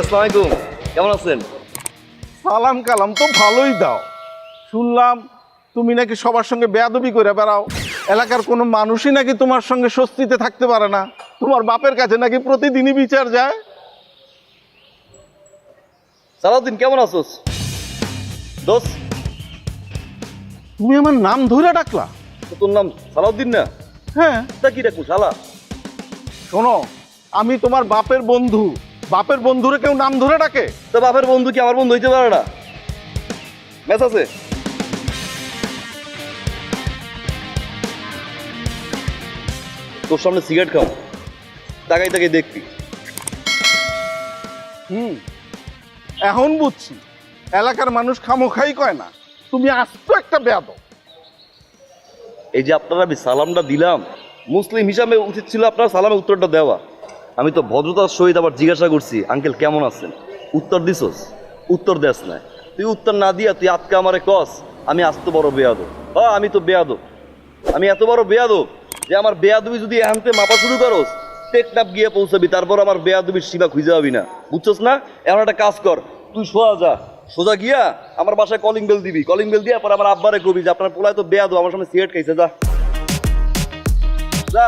আসসালামু আলাইকুম। কেমন আছেন? সালাম কালাম তো ভালোই দাও। শুনলাম তুমি নাকি সবার সঙ্গে বেয়াদবি করে বেড়াও। এলাকার কোনো মানুষই নাকি তোমার সঙ্গে স্বস্তিতে থাকতে পারে না। তোমার বাপের কাছে নাকি প্রতিদিনই বিচার যায়। সালাউদ্দিন কেমন আছোস? দোস। তুমি আমার নাম ধরে ডাকলা? তোর নাম সালাউদ্দিন না? হ্যাঁ। তা কি ডাকু শালা? শোনো আমি তোমার বাপের বন্ধু। বাপের বন্ধুরে কেউ নাম ধরে ডাকে? তো বাপের বন্ধু কি আমার বন্ধু হইতে পারে না? ম্যাচ আছে? তোর সামনে সিগারেট খাও তাকাই তাকাই দেখবি। হুম এখন বুঝছি। এলাকার মানুষ খামোখাই কয় না। তুমি আস্ত একটা বেয়াদ এই যে আপনারা আমি সালামটা দিলাম মুসলিম হিসাবে উচিত ছিল আপনার সালামের উত্তরটা দেওয়া। আমি তো ভদ্রতার সহিত আবার জিজ্ঞাসা করছি, আঙ্কেল কেমন আছেন? উত্তর দিছস? উত্তর দেস না তুই উত্তর না দিয়া তুই আজকে আমারে কস, আমি আসতে বড় বেয়াদো হ আমি তো বেয়াদো আমি এত বড় বেয়াদো যে আমার বেয়াদবি যদি এহানতে মাপা শুরু করস টেকনাপ গিয়ে পৌঁছাবি, তারপর আমার বেয়াদবির সীমা খুঁজে পাবি না। বুঝছস না? এমন একটা কাজ কর, তুই সোজা যা। সোজা গিয়া আমার বাসায় কলিং বেল দিবি। কলিং বেল দিয়ে পর আমার আব্বারে কবি যে, আপনার পোলায় তো বেয়াদো আমার সামনে সিগারেট খাইছে, যা। যা।